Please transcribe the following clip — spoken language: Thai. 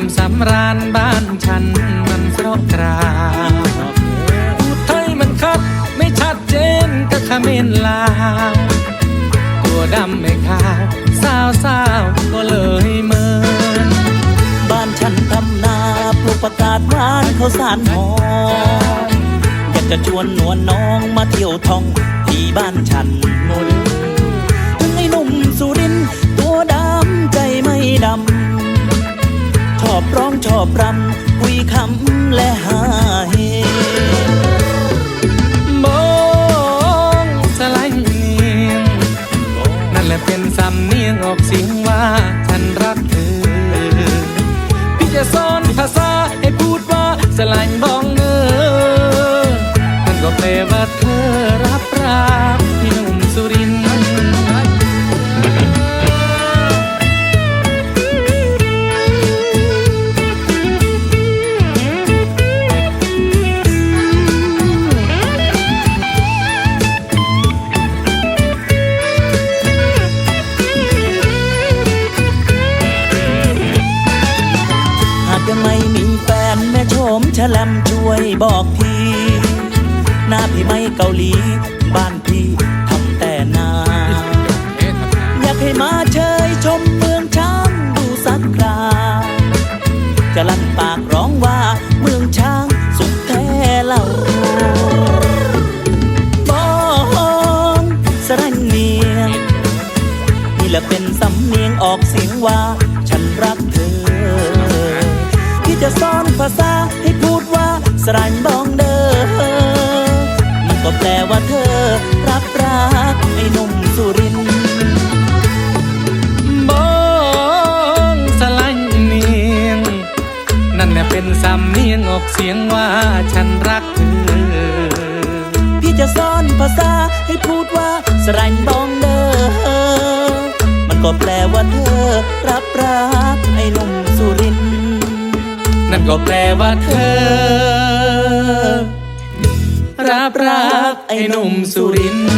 ความสำราญบ้านฉันมันเพราะกรานพูดไทยมันคัดไม่ชัดเจนก็ขมรลาวตัวดำไม่ขาวสาวสาวก็เลยเมินบ้านฉันทำนาปลูกประกาศหวานข้าวสารหอมอยากจะชวนนวลน้องมาเที่ยวท่องที่บ้านฉันถึ อบรำคุยคำและหาเฮมองสลายเนียงนั่นแหละเป็นสำเนียงออกเสียงว่าฉันรักเธอ พี่จะสอนภาษาให้พูดว่าสลายบองเนอนั่นก็แปลว่าเธอรับรักพี่ ชมฉลมช่วยบอกทีหน้าพี่ไม่เกาหลี บ้านพี่ทำแต่นา อยากให้มาเชยชมเมืองช้างดูสักครา จะลั่นปากร้องว่าเมืองช้างสุดแท้เล่ามองสรันเนียงนี่แหละเป็นสำเนียงออกเสียงว่า ฉันรักเธอ ที่จะสอนภาษาให้พูดว่า สรันบองเดอมันก็แปลว่าเธอ รับรักไอ้หนุ่มสุรินบองสลายเนียง นั่นแหละเป็นสำเนียงออกเสียงว่าฉันรักเธอ พี่จะสอนภาษาให้พูดว่าสรันบองเดอมันก็แปลว่าเธอ รับรักไอ้หนุ่ม นั่นก็แปลว่าเธอ รับรักไอ้หนุ่มสุรินทร์